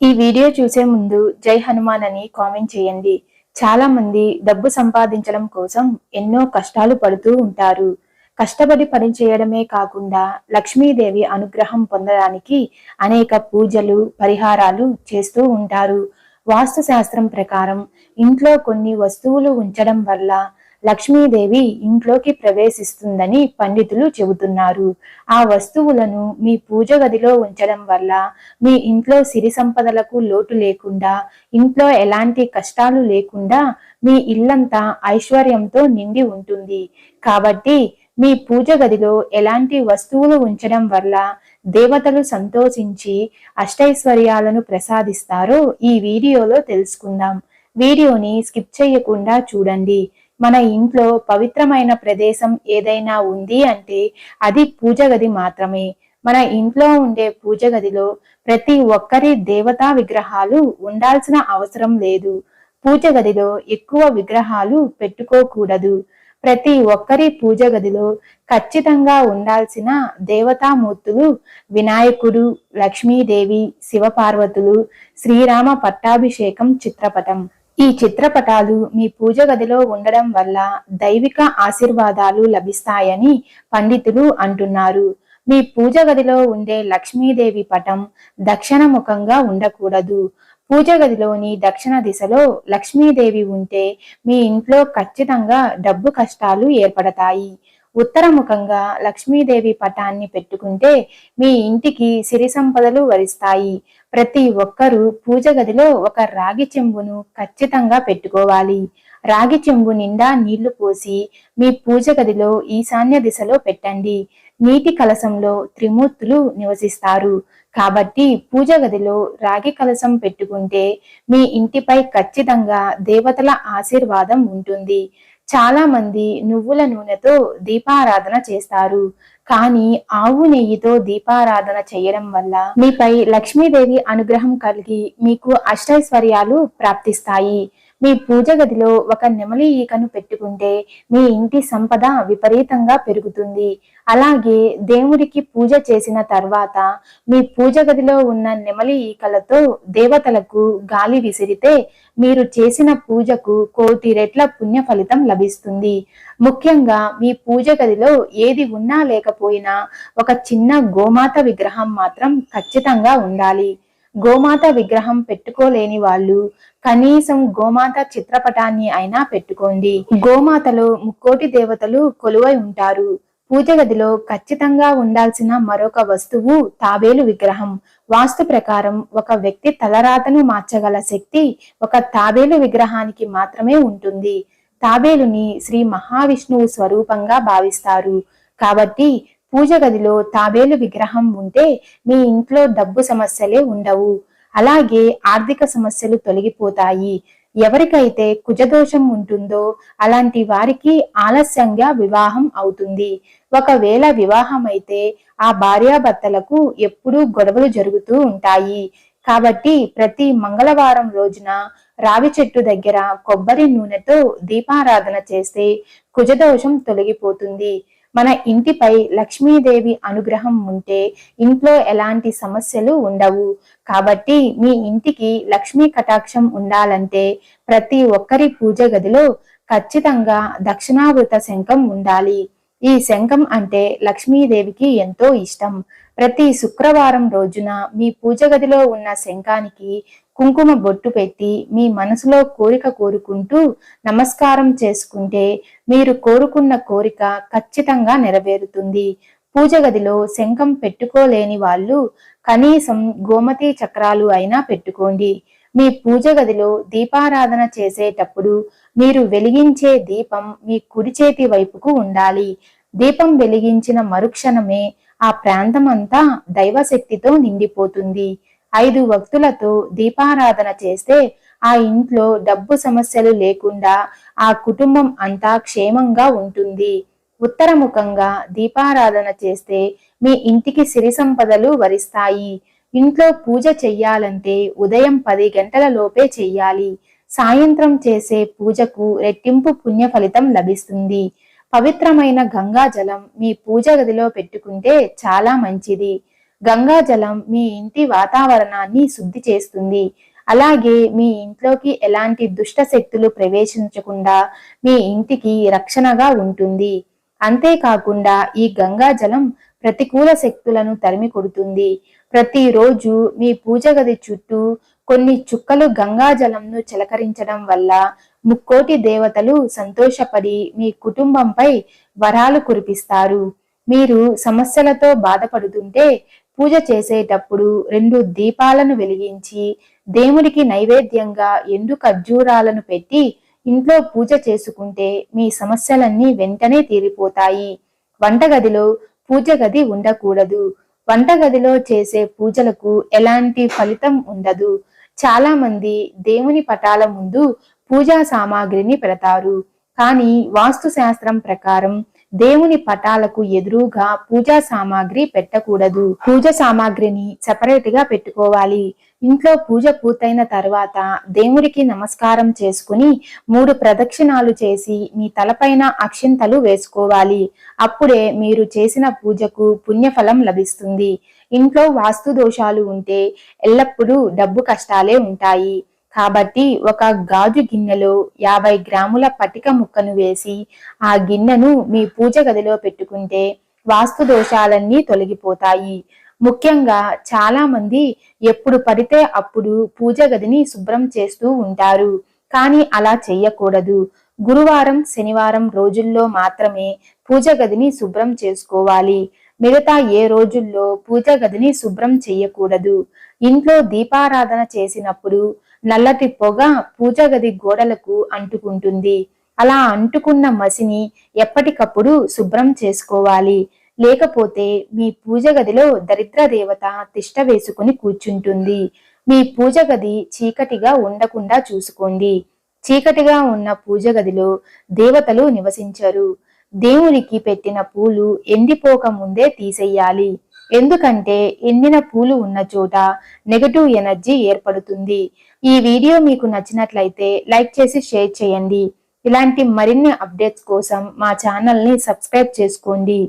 ఈ వీడియో చూసే ముందు జై హనుమాన్ అని కామెంట్ చేయండి. చాలా మంది డబ్బు సంపాదించడం కోసం ఎన్నో కష్టాలు పడుతూ ఉంటారు. కష్టపడి పని చేయడమే కాకుండా లక్ష్మీదేవి అనుగ్రహం పొందడానికి అనేక పూజలు పరిహారాలు చేస్తూ ఉంటారు. వాస్తు శాస్త్రం ప్రకారం ఇంట్లో కొన్ని వస్తువులు ఉంచడం వల్ల లక్ష్మీదేవి ఇంట్లోకి ప్రవేశిస్తుందని పండితులు చెబుతున్నారు. ఆ వస్తువులను మీ పూజ గదిలో ఉంచడం వల్ల మీ ఇంట్లో సిరి సంపదలకు లోటు లేకుండా ఇంట్లో ఎలాంటి కష్టాలు లేకుండా మీ ఇల్లంతా ఐశ్వర్యంతో నిండి ఉంటుంది. కాబట్టి మీ పూజ గదిలో ఎలాంటి వస్తువులు ఉంచడం వల్ల దేవతలు సంతోషించి అష్టైశ్వర్యాలను ప్రసాదిస్తారో ఈ వీడియోలో తెలుసుకుందాం. వీడియోని స్కిప్ చేయకుండా చూడండి. మన ఇంట్లో పవిత్రమైన ప్రదేశం ఏదైనా ఉంది అంటే అది పూజ గది మాత్రమే. మన ఇంట్లో ఉండే పూజ గదిలో ప్రతి ఒక్కరి దేవతా విగ్రహాలు ఉండాల్సిన అవసరం లేదు. పూజ గదిలో ఎక్కువ విగ్రహాలు పెట్టుకోకూడదు. ప్రతి ఒక్కరి పూజ గదిలో ఖచ్చితంగా ఉండాల్సిన దేవతామూర్తులు వినాయకుడు లక్ష్మీదేవి శివపార్వతులు శ్రీరామ పట్టాభిషేకం చిత్రపటం. ఈ చిత్రపటాలు మీ పూజ గదిలో ఉండడం వల్ల దైవిక ఆశీర్వాదాలు లభిస్తాయని పండితులు అంటున్నారు. మీ పూజ గదిలో ఉండే లక్ష్మీదేవి పటం దక్షిణ ముఖంగా ఉండకూడదు. పూజ గదిలోని దక్షిణ దిశలో లక్ష్మీదేవి ఉంటే మీ ఇంట్లో ఖచ్చితంగా డబ్బు కష్టాలు ఏర్పడతాయి. ఉత్తరముఖంగా లక్ష్మీదేవి పటాన్ని పెట్టుకుంటే మీ ఇంటికి సిరి సంపదలు వరిస్తాయి. ప్రతి ఒక్కరూ పూజ గదిలో ఒక రాగి చెంబును ఖచ్చితంగా పెట్టుకోవాలి. రాగి చెంబు నిండా నీళ్ళు పోసి మీ పూజ గదిలో ఈశాన్య దిశలో పెట్టండి. నీటి కలసంలో త్రిమూర్తులు నివసిస్తారు. కాబట్టి పూజ గదిలో రాగి కలసం పెట్టుకుంటే మీ ఇంటిపై ఖచ్చితంగా దేవతల ఆశీర్వాదం ఉంటుంది. చాలా మంది నువ్వుల నూనెతో దీపారాధన చేస్తారు. కానీ ఆవు నెయ్యితో దీపారాధన చేయడం వల్ల మీపై లక్ష్మీదేవి అనుగ్రహం కలిగి మీకు అష్టైశ్వర్యాలు ప్రాప్తిస్తాయి. మీ పూజ గదిలో ఒక నెమలి ఈకను పెట్టుకుంటే మీ ఇంటి సంపద విపరీతంగా పెరుగుతుంది. అలాగే దేవుడికి పూజ చేసిన తర్వాత మీ పూజ గదిలో ఉన్న నెమలి ఈకలతో దేవతలకు గాలి విసిరితే మీరు చేసిన పూజకు కోటి రెట్ల పుణ్య ఫలితం లభిస్తుంది. ముఖ్యంగా మీ పూజ గదిలో ఏది ఉన్నా లేకపోయినా ఒక చిన్న గోమాత విగ్రహం మాత్రం ఖచ్చితంగా ఉండాలి. గోమాత విగ్రహం పెట్టుకోలేని వాళ్ళు కనీసం గోమాత చిత్రపటాన్ని అయినా పెట్టుకోండి. గోమాతలో ముక్కోటి దేవతలు కొలువై ఉంటారు. పూజ గదిలో ఖచ్చితంగా ఉండాల్సిన మరొక వస్తువు తాబేలు విగ్రహం. వాస్తు ప్రకారం ఒక వ్యక్తి తలరాతను మార్చగల శక్తి ఒక తాబేలు విగ్రహానికి మాత్రమే ఉంటుంది. తాబేలుని శ్రీ మహావిష్ణువు స్వరూపంగా భావిస్తారు. కాబట్టి పూజ గదిలో తాబేలు విగ్రహం ఉంటే మీ ఇంట్లో డబ్బు సమస్యలే ఉండవు. అలాగే ఆర్థిక సమస్యలు తొలగిపోతాయి. ఎవరికైతే కుజదోషం ఉంటుందో అలాంటి వారికి ఆలస్యంగా వివాహం అవుతుంది. ఒకవేళ వివాహం అయితే ఆ భార్యాభర్తలకు ఎప్పుడూ గొడవలు జరుగుతూ ఉంటాయి. కాబట్టి ప్రతి మంగళవారం రోజున రావి చెట్టు దగ్గర కొబ్బరి నూనెతో దీపారాధన చేస్తే కుజదోషం తొలగిపోతుంది. మన ఇంటిపై లక్ష్మీదేవి అనుగ్రహం ఉంటే ఇంట్లో ఎలాంటి సమస్యలు ఉండవు. కాబట్టి మీ ఇంటికి లక్ష్మీ కటాక్షం ఉండాలంటే ప్రతి ఒక్కరి పూజ గదిలో ఖచ్చితంగా దక్షిణావృత శంఖం ఉండాలి. ఈ శంఖం అంటే లక్ష్మీదేవికి ఎంతో ఇష్టం. ప్రతి శుక్రవారం రోజున మీ పూజ గదిలో ఉన్న శంఖానికి కుంకుమ బొట్టు పెట్టి మీ మనసులో కోరిక కోరుకుంటూ నమస్కారం చేసుకుంటే మీరు కోరుకున్న కోరిక ఖచ్చితంగా నెరవేరుతుంది. పూజ గదిలో శంఖం పెట్టుకోలేని వాళ్ళు కనీసం గోమతి చక్రాలు అయినా పెట్టుకోండి. మీ పూజ గదిలో దీపారాధన చేసేటప్పుడు మీరు వెలిగించే దీపం మీ కుడి చేతి వైపుకు ఉండాలి. దీపం వెలిగించిన మరుక్షణమే ఆ ప్రాంతం అంతా దైవశక్తితో నిండిపోతుంది. ఐదు వక్తులతో దీపారాధన చేస్తే ఆ ఇంట్లో డబ్బు సమస్యలు లేకుండా ఆ కుటుంబం అంతా క్షేమంగా ఉంటుంది. ఉత్తరముఖంగా దీపారాధన చేస్తే మీ ఇంటికి సిరి సంపదలు వరిస్తాయి. ఇంట్లో పూజ చెయ్యాలంటే ఉదయం పది గంటల లోపే చెయ్యాలి. సాయంత్రం చేసే పూజకు రెట్టింపు పుణ్య ఫలితం లభిస్తుంది. పవిత్రమైన గంగా జలం మీ పూజ గదిలో పెట్టుకుంటే చాలా మంచిది. గంగాజలం మీ ఇంటి వాతావరణాన్ని శుద్ధి చేస్తుంది. అలాగే మీ ఇంట్లోకి ఎలాంటి దుష్ట శక్తులు ప్రవేశించకుండా మీ ఇంటికి రక్షణగా ఉంటుంది. అంతేకాకుండా ఈ గంగా జలం ప్రతికూల శక్తులను తరిమి కొడుతుంది. ప్రతిరోజు మీ పూజ గది చుట్టూ కొన్ని చుక్కలు గంగా జలంను చిలకరించడం వల్ల ముక్కోటి దేవతలు సంతోషపడి మీ కుటుంబంపై వరాలు కురిపిస్తారు. మీరు సమస్యలతో బాధపడుతుంటే పూజ చేసేటప్పుడు రెండు దీపాలను వెలిగించి దేవుడికి నైవేద్యంగా ఎండు ఖర్జూరాలను పెట్టి ఇంట్లో పూజ చేసుకుంటే మీ సమస్యలన్నీ వెంటనే తీరిపోతాయి. వంటగదిలో పూజ గది ఉండకూడదు. వంటగదిలో చేసే పూజలకు ఎలాంటి ఫలితం ఉండదు. చాలా మంది దేవుని పటాల ముందు పూజా సామాగ్రిని పెడతారు. కానీ వాస్తు శాస్త్రం ప్రకారం దేవుని పటాలకు ఎదురుగా పూజా సామాగ్రి పెట్టకూడదు. పూజ సామాగ్రిని సెపరేట్గా పెట్టుకోవాలి. ఇంట్లో పూజ పూర్తయిన తర్వాత దేవుడికి నమస్కారం చేసుకుని మూడు ప్రదక్షిణాలు చేసి మీ తలపైన అక్షింతలు వేసుకోవాలి. అప్పుడే మీరు చేసిన పూజకు పుణ్యఫలం లభిస్తుంది. ఇంట్లో వాస్తు దోషాలు ఉంటే ఎల్లప్పుడూ డబ్బు కష్టాలే ఉంటాయి. కాబట్టి ఒక గాజు గిన్నెలో యాభై గ్రాముల పటిక ముక్కను వేసి ఆ గిన్నెను మీ పూజ గదిలో పెట్టుకుంటే వాస్తు దోషాలన్నీ తొలగిపోతాయి. ముఖ్యంగా చాలా మంది ఎప్పుడు పడితే అప్పుడు పూజ గదిని శుభ్రం చేస్తూ ఉంటారు. కానీ అలా చెయ్యకూడదు. గురువారం శనివారం రోజుల్లో మాత్రమే పూజ గదిని శుభ్రం చేసుకోవాలి. మిగతా ఏ రోజుల్లో పూజ గదిని శుభ్రం చెయ్యకూడదు. ఇంట్లో దీపారాధన చేసినప్పుడు నల్లటి పొగ పూజ గది గోడలకు అంటుకుంటుంది. అలా అంటుకున్న మసిని ఎప్పటికప్పుడు శుభ్రం చేసుకోవాలి. లేకపోతే మీ పూజ గదిలో దరిద్ర దేవత తిష్ట వేసుకుని కూర్చుంటుంది. మీ పూజ గది చీకటిగా ఉండకుండా చూసుకోండి. చీకటిగా ఉన్న పూజ గదిలో దేవతలు నివసించరు. దేవునికి పెట్టిన పూలు ఎండిపోక ముందే తీసేయాలి. ఎందుకంటే ఎండిన పూలు ఉన్న చోట నెగటివ్ ఎనర్జీ ఏర్పడుతుంది. ఈ వీడియో మీకు నచ్చినట్లయితే లైక్ చేసి షేర్ చేయండి. ఇలాంటి మరిన్ని అప్డేట్స్ కోసం మా ఛానల్ని సబ్స్క్రైబ్ చేసుకోండి.